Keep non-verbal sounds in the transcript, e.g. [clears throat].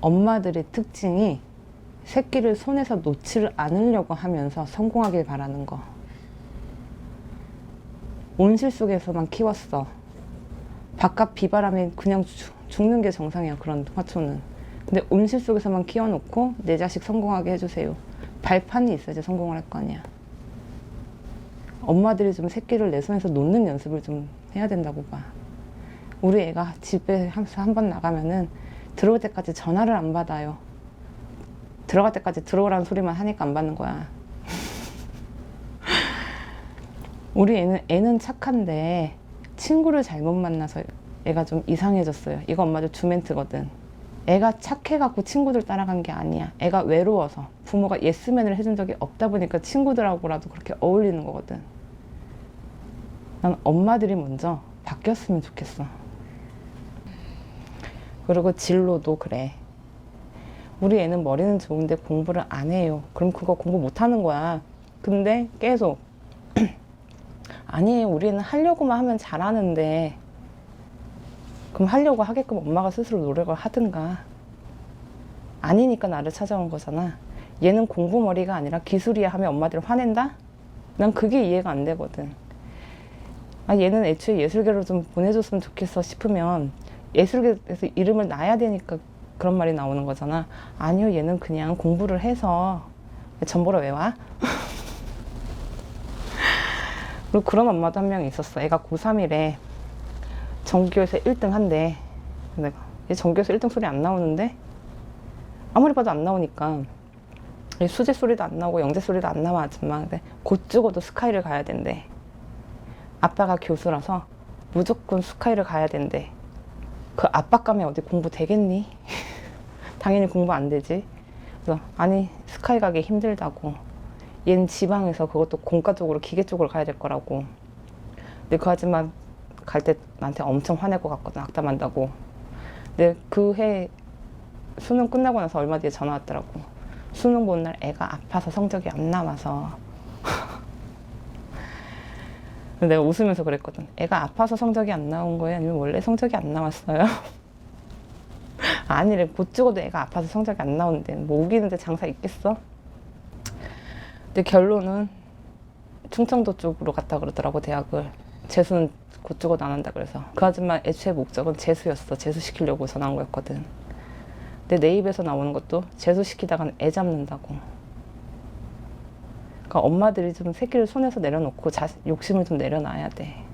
엄마들의 특징이 새끼를 손에서 놓지를 않으려고 하면서 성공하길 바라는 거. 온실 속에서만 키웠어. 바깥 비바람에 그냥 죽- 죽는 게 정상이야, 그런 화초는. 근데 온실 속에서만 키워놓고 내 자식 성공하게 해주세요. 발판이 있어야지 성공을 할 거 아니야. 엄마들이 좀 새끼를 내 손에서 놓는 연습을 좀 해야 된다고 봐. 우리 애가 집에 한 번 나가면은 들어올 때까지 전화를 안 받아요. 들어갈 때까지 들어오라는 소리만 하니까 안 받는 거야. [laughs] 우리 애는 애는 착한데 친구를 잘못 만나서 애가 좀 이상해졌어요. 이거 엄마도 주멘트거든. 애가 착해갖고 친구들 따라간 게 아니야. 애가 외로워서 부모가 예스맨을 해준 적이 없다 보니까 친구들하고라도 그렇게 어울리는 거거든. 난 엄마들이 먼저 바뀌었으면 좋겠어. 그리고 진로도 그래. 우리 애는 머리는 좋은데 공부를 안 해요. 그럼 그거 공부 못 하는 거야. 근데 계속 [clears throat] 아니에요. 우리 애는 하려고만 하면 잘하는데 그럼 하려고 하게끔 엄마가 스스로 노력을 하든가 아니니까 나를 찾아온 거잖아. 얘는 공부 머리가 아니라 기술이야 하면 엄마들 화낸다? 난 그게 이해가 안 되거든. 아 얘는 애초에 예술계로 좀 보내줬으면 좋겠어 싶으면 예술계에서 이름을 놔야 되니까 그런 말이 나오는 거잖아. 아니요, 얘는 그냥 공부를 해서 전보러 왜 와? [laughs] 그리고 그런 엄마도 한 명 있었어. 애가 고3이래. 전교에서 1등 한대. 내가 얘 전교에서 1등 소리 안 나오는데 아무리 봐도 안 나오니까 얘 수제 소리도 안 나오고 영재 소리도 안 나와 아줌마. 근데 곧 죽어도 스카이를 가야 된대. 아빠가 교수라서 무조건 스카이를 가야 된대. 그 압박감에 어디 공부 되겠니? [laughs] 당연히 공부 안 되지. 그래서 아니 스카이 가기 힘들다고. 얘는 지방에서 그것도 공과 쪽으로 기계 쪽으로 가야 될 거라고. 근데 그 아줌마 갈때 나한테 엄청 화낼 것 같거든 악담한다고. 근데 그 해 수능 끝나고 나서 얼마 뒤에 전화 왔더라고. 수능 보는 날 애가 아파서 성적이 안 나와서. 근데 내가 웃으면서 그랬거든. 애가 아파서 성적이 안 나온 거예요? 아니면 원래 성적이 안 나왔어요? [laughs] 아니래. 곧 죽어도 애가 아파서 성적이 안 나오는데 뭐 우기는데 장사 있겠어? 근데 결론은 충청도 쪽으로 갔다 그러더라고 대학을. 재수는 곧 죽어도 안 한다 그래서. 그 아줌마 애초에 목적은 재수였어. 재수시키려고 전화한 거였거든. 근데 내 입에서 나오는 것도 재수시키다가는 애 잡는다고. 그러니까 엄마들이 좀 새끼를 손에서 내려놓고 자, 욕심을 좀 내려놔야 돼.